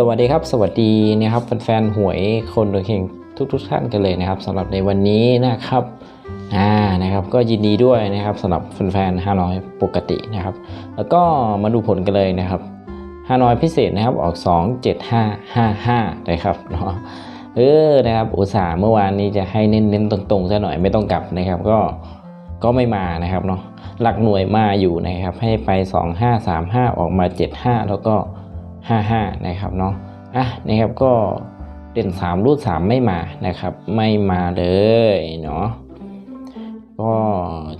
สวัสดีครับ สวัสดีนะครับแฟนๆหวยคนดวงเฮงทุกทุกๆท่านกันเลยนะครับสำหรับในวันนี้นะครับอ่านะครับ ก็ยินดีด้วยนะครับสำหรับแฟนๆฮานอยปกตินะครับ แล้วก็มาดูผลกันเลยนะครับฮานอยพิเศษนะครับออก 2 7 5 5 5นะครับเนาะเออนะครับ อุตส่าห์เมื่อวานนี้จะให้เน้นๆตรงๆซะหน่อยไม่ต้องกลับนะครับ ก็ก็ไม่มานะครับเนาะหลักหน่วยมาอยู่นะครับ ให้ไป 2 5 3 5 ออกมา 7 5 แล้วก็ 55 นะครับเนาะอะนะครับก็เด่น 3 รูด 3 ไม่มานะครับ ไม่มาเลยเนาะก็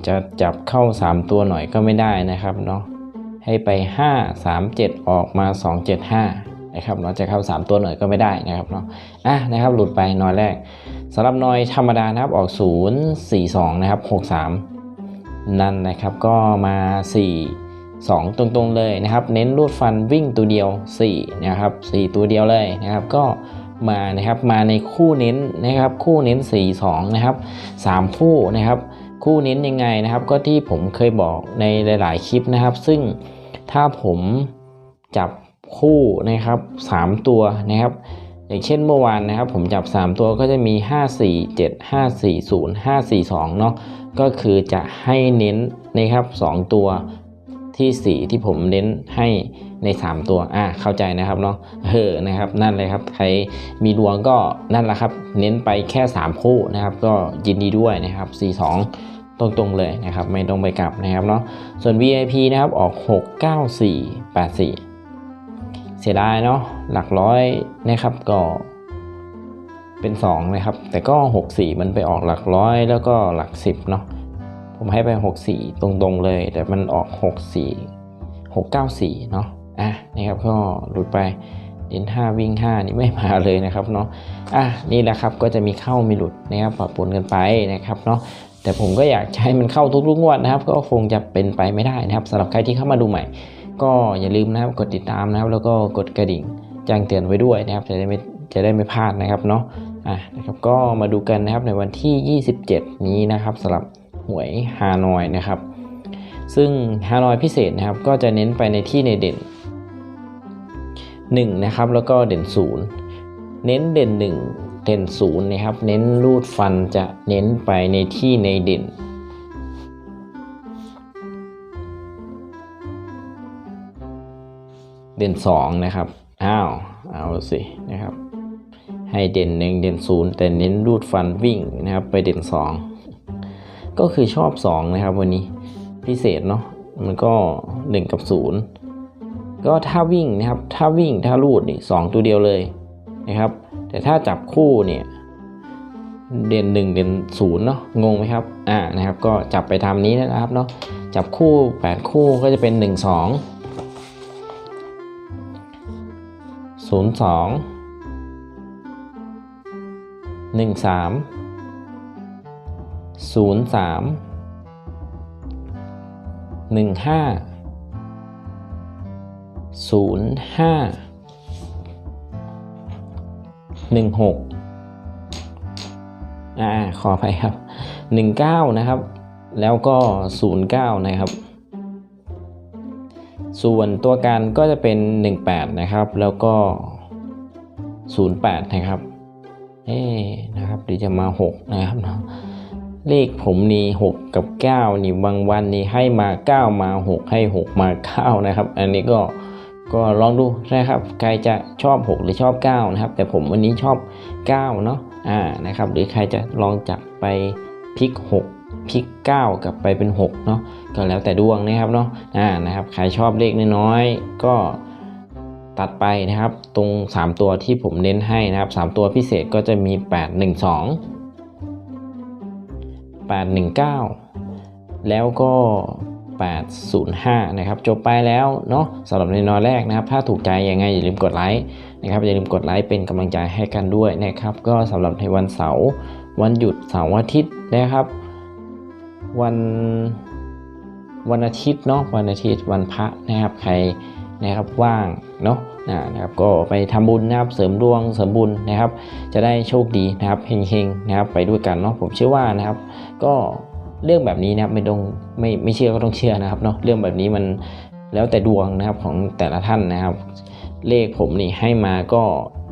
จะจับเข้า 3 ตัวหน่อยก็ไม่ได้นะครับเนาะให้ไป 5 3 7 ออกมา 2 7 5 นะครับเนาะจะเข้า 3 ตัวหน่อยก็ไม่ได้นะครับเนาะอะนะครับหลุดไปนอยแรกสำหรับนอยธรรมดานะครับออก 0 4 2 นะครับ 6 3 นั่นนะครับก็มา 4 2 ตรงๆเลยนะครับ เน้นรูดฟันวิ่งตัวเดียว4นะครับ4ตัวเดียวเลยนะครับ ก็มานะครับมาในคู่เน้นนะครับ คู่เน้น 4 2 นะครับ 3 คู่นะครับ คู่เน้นยังไงนะครับ ก็ที่ผมเคยบอกในหลาย ๆ คลิปนะครับ ซึ่งถ้าผมจับคู่นะครับ 3 ตัวนะครับ อย่างเช่นเมื่อวานนะครับ ผมจับ 3 ตัวก็จะมี 5 4 7 5 4 0 5 4 2 เนาะก็คือจะให้เน้นนะครับ 2 ตัว ที่4ที่ผมเน้นให้ใน 3 ตัวอะเข้าใจนะครับเนาะเออนะครับนั่นเลยครับใครมีดวงก็นั่นแหละครับ เน้นไปแค่ 3 คู่นะครับ ก็ยินดีด้วยนะครับ4 2ตรงๆเลยนะครับไม่ต้องไปกลับนะครับเนาะส่วน VIP นะครับออก 6 9 4 8 4 เสียดายเนาะหลักร้อยนะครับก็เป็น 2 นะครับ แต่ก็ 6 4 มันไปออกหลักร้อยแล้วก็หลัก 10เนาะ ผมให้ไป 6 4 ตรงๆเลย แต่มันออก 6 4 6 9 4 เนาะอะนะครับก็หลุดไปเด่น5 วิ่ง 5 นี่ไม่มาเลยนะครับเนาะอะนี่แหละครับก็จะมีเข้ามีหลุดนะครับปะปนกันไปนะครับเนาะแต่ผมก็อยากใช้มันเข้าทุกๆงวดนะครับ ก็คงจะเป็นไปไม่ได้นะครับสำหรับใครที่เข้ามาดูใหม่ ก็อย่าลืมนะครับกดติดตามนะครับ แล้วก็กดกระดิ่งแจ้งเตือนไว้ด้วยนะครับ จะได้ไม่จะได้ไม่พลาดนะครับเนาะอะนะครับก็มาดูกันนะครับในวันที่ 27 นี้นะครับสำหรับ หวยฮานอยนะครับ ซึ่งฮานอยพิเศษนะครับก็จะเน้นไปในที่ในเด่น1นะครับแล้วก็เด่น 0 เน้นเด่น 1 เด่น0นะครับ เน้นรูดฟันจะเน้นไปในที่ในเด่น เด่น 2 นะครับ อ้าว เอาสินะครับ ให้เด่น 1 เด่น 0 แต่เน้นรูดฟันวิ่งนะครับไปเด่น 2 ก็คือชอบ 2 นะครับ วันนี้พิเศษเนาะมันก็ 1 กับ 0 ก็ถ้าวิ่งนะครับถ้าวิ่งถ้ารูดนี่สองตัวเดียวเลยนะครับ แต่ถ้าจับคู่เนี่ยเด่น1เด่น0เนาะงงไหมครับอ่านะครับ ก็จับไปทำนี้นะครับเนาะจับคู่ 8 คู่ก็จะเป็น 1 2ศูนย์สองหนึ่งสาม ศูนย์สามหนึ่งห้าศูนย์ห้าหนึ่งหกอ่าขอไปครับหนึ่งเก้านะครับ แล้วก็ศูนย์เก้านะครับ ส่วนตัวการก็จะเป็น18นะครับ แล้วก็08นย์แปดนะครับเอ๊นะครับหรือจะมา6นะครับเนาะ เลขผมนี่6กับ 9 นี่บางวันนี่ให้มา 9 มา 6 ให้ 6 มา 9 นะครับ อันนี้ก็ก็ลองดูนะครับ ใครจะชอบ 6 หรือชอบ 9 นะครับ แต่ผมวันนี้ชอบ 9 เนาะอ่านะครับ หรือใครจะลองจับไปพลิก 6พลิก 9 กลับไปเป็น 6 เนาะก็แล้วแต่ดวงนะครับเนาะอ่านะครับใครชอบเลขน้อยๆก็ตัดไปนะครับ ตรง 3 ตัวที่ผมเน้นให้นะครับ 3 ตัวพิเศษก็จะมี 8 1 2 8 1 9 แล้วก็ 805 นะครับ จบไปแล้วเนาะสำหรับในนอนแรกนะครับ ถ้าถูกใจยังไงอย่าลืมกดไลค์นะครับ อย่าลืมกดไลค์เป็นกำลังใจให้กันด้วยนะครับ ก็สำหรับในวันเสาร์วันหยุดเสาร์อาทิตย์นะครับ วันวันอาทิตย์เนาะวันอาทิตย์วันพระนะครับใคร นะครับว่างเนาะนะครับก็ไปทำบุญนะครับเสริมดวงเสริมบุญนะครับ จะได้โชคดีนะครับเฮงๆนะครับไปด้วยกันเนาะผมเชื่อว่านะครับ ก็เรื่องแบบนี้นะครับไม่ต้องไม่ไม่เชื่อก็ต้องเชื่อนะครับเนาะเรื่องแบบนี้มันแล้วแต่ดวงนะครับของแต่ละท่านนะครับ เลขผมนี่ให้มาก็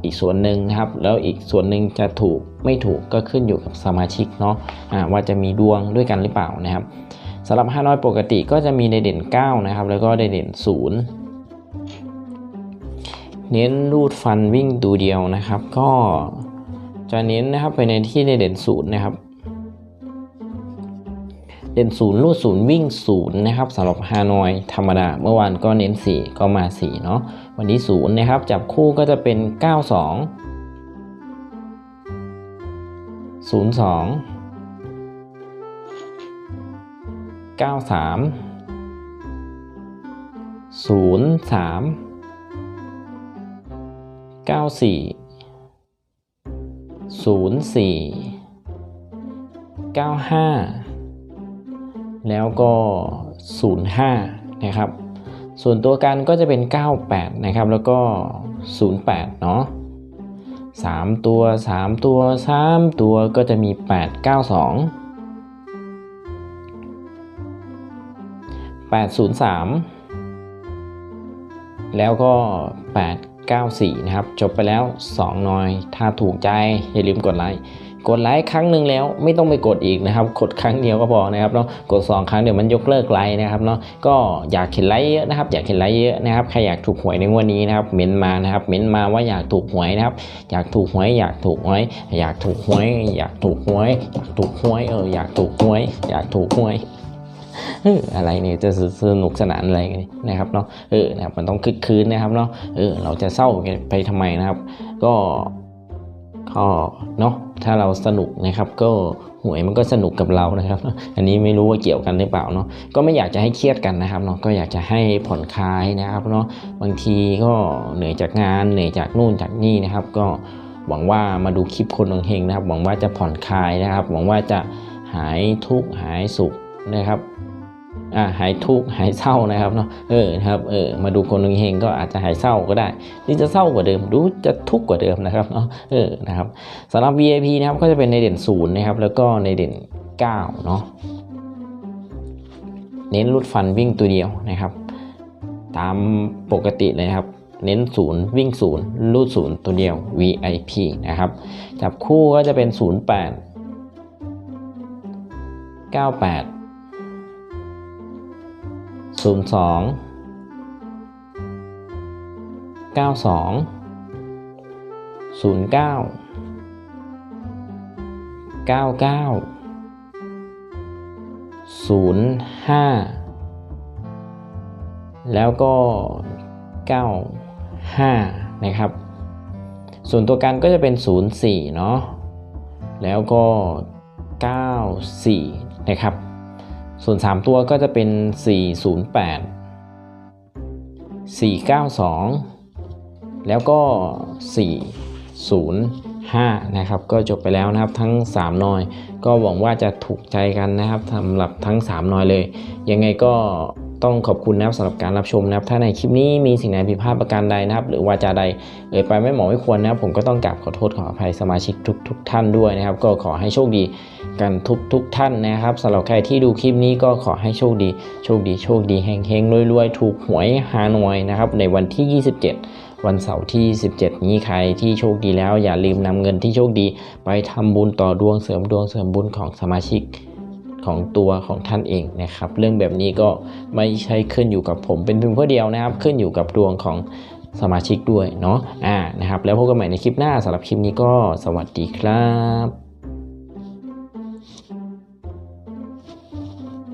อีกส่วนหนึ่งนะครับ แล้วอีกส่วนหนึ่งจะถูกไม่ถูกก็ขึ้นอยู่กับสมาชิกเนาะะว่าจะมีดวงด้วยกันหรือเปล่านะครับสำหรับ5น้อยปกติก็จะมีในเด่น 9 นะครับ แล้วก็ในเด่น 0 เน้นรูดฟันวิ่งตัวเดียวนะครับ ก็จะเน้นนะครับไปในที่ในเด่น0นะครับ เด่นศูนย์รูดศูนย์วิ่งศูนย์นะครับสำหรับฮานอยธรรมดา เมื่อวานก็เน้น 4 ก็มา 4 เนาะวันนี้ศูนย์นะครับ จับคู่ก็จะเป็น 92 02 93 03 94 04 95 แล้วก็ 05 นะครับ ส่วนตัวกันก็จะเป็น 98 นะครับ แล้วก็ 08 เนาะ3 ตัว 3 ตัว 3 ตัวก็จะมี 8 92 803 แล้วก็ 8 94 นะครับ จบไปแล้ว 2 น้อย ถ้าถูกใจอย่าลืมกดไลค์ กดไลค์ครั้งหนึ่งแล้วไม่ต้องไปกดอีกนะครับ กดครั้งเดียวก็พอนะครับเนาะ กด 2 ครั้งเดี๋ยวมันยกเลิกไลค์นะครับเนาะ ก็อยากเห็นไลค์เยอะนะครับ อยากเห็นไลค์เยอะนะครับ ใครอยากถูกหวยในวดนี้นะครับ เม้นมานะครับ เม้นมาว่าอยากถูกหวยนะครับ อยากถูกหวย อยากถูกหวย อยากถูกหวย อยากถูกหวย อยากถูกหวย เออ อยากถูกหวย อยากถูกหวย อออะไรเนี่ยจะสนุกสนานอะไรกันนะครับเนาะเออนะครับมันต้องคึกคืนนะครับเนาะเออเราจะเศร้าไปทำไมนะครับ ก็ก็เนาะถ้าเราสนุกนะครับก็หวยมันก็สนุกกับเรานะครับ อันนี้ไม่รู้ว่าเกี่ยวกันหรือเปล่าเนาะก็ไม่อยากจะให้เครียดกันนะครับเนาะก็อยากจะให้ผ่อนคลายนะครับเนาะบางทีก็เหนื่อยจากงานเหนื่อยจากนู่นจากนี่นะครับ ก็หวังว่ามาดูคลิปคนดวงเฮงนะครับ หวังว่าจะผ่อนคลายนะครับ หวังว่าจะหายทุกข์หายสุขนะครับ อ่าหายทุกข์หายเศร้านะครับเนาะเออนะครับเออมาดูคนหนึ่งเฮงก็อาจจะหายเศร้าก็ได้หรือจะเศร้ากว่าเดิมดูจะทุกข์กว่าเดิมนะครับเนาะเออนะครับสำหรับ VIP นะครับก็จะเป็นในเด่นศูนย์นะครับแล้วก็ในเด่น9เนาะเน้นรุดฟันวิ่งตัวเดียวนะครับ ตามปกติเลยนะครับเน้นศูนย์วิ่งศูนย์รูดศูนย์ตัวเดียว VIP นะครับ จับคู่ก็จะเป็น 08 98 ศูนย์สองเก้าสองศูนย์เก้าเก้าเก้าศูนย์ห้าแล้วก็เก้าห้านะครับ ส่วนตัวกันก็จะเป็น04เนาะแล้วก็ 94 นะครับ ส่วน 3 ตัวก็จะเป็น 408 492 แล้วก็ 405 นะครับ ก็จบไปแล้วนะครับทั้ง 3 นอย ก็หวังว่าจะถูกใจกันนะครับสำหรับทั้ง 3 นอยเลย ยังไงก็ ต้องขอบคุณนะครับสำหรับการรับชมนะครับ ถ้าในคลิปนี้มีสิ่งไหนผิดพลาดประการใดนะครับ หรือวาจาใดเอ่ยไปไม่เหมาะไม่ควรนะครับ ผมก็ต้องกราบขอโทษขออภัยสมาชิกทุกทุกท่านด้วยนะครับ ก็ขอให้โชคดีกันทุกทุกท่านนะครับสำหรับใครที่ดูคลิปนี้ก็ขอให้โชคดี โชคดีโชคดีเฮงเฮงรวยๆ ถูกหวยฮานอยนะครับในวันที่ 27วันเสาร์ที่ 17 นี้ใครที่โชคดีแล้วอย่าลืมนำเงินที่โชคดี ไปทำบุญต่อดวงเสริมดวงเสริมบุญของสมาชิก ของตัวของท่านเองนะครับ เรื่องแบบนี้ก็ไม่ใช่ขึ้นอยู่กับผมเป็นเพียงผู้เดียวนะครับ ขึ้นอยู่กับดวงของสมาชิกด้วยเนาะอ่านะครับ แล้วพบกันใหม่ในคลิปหน้าสำหรับคลิปนี้ก็สวัสดีครับ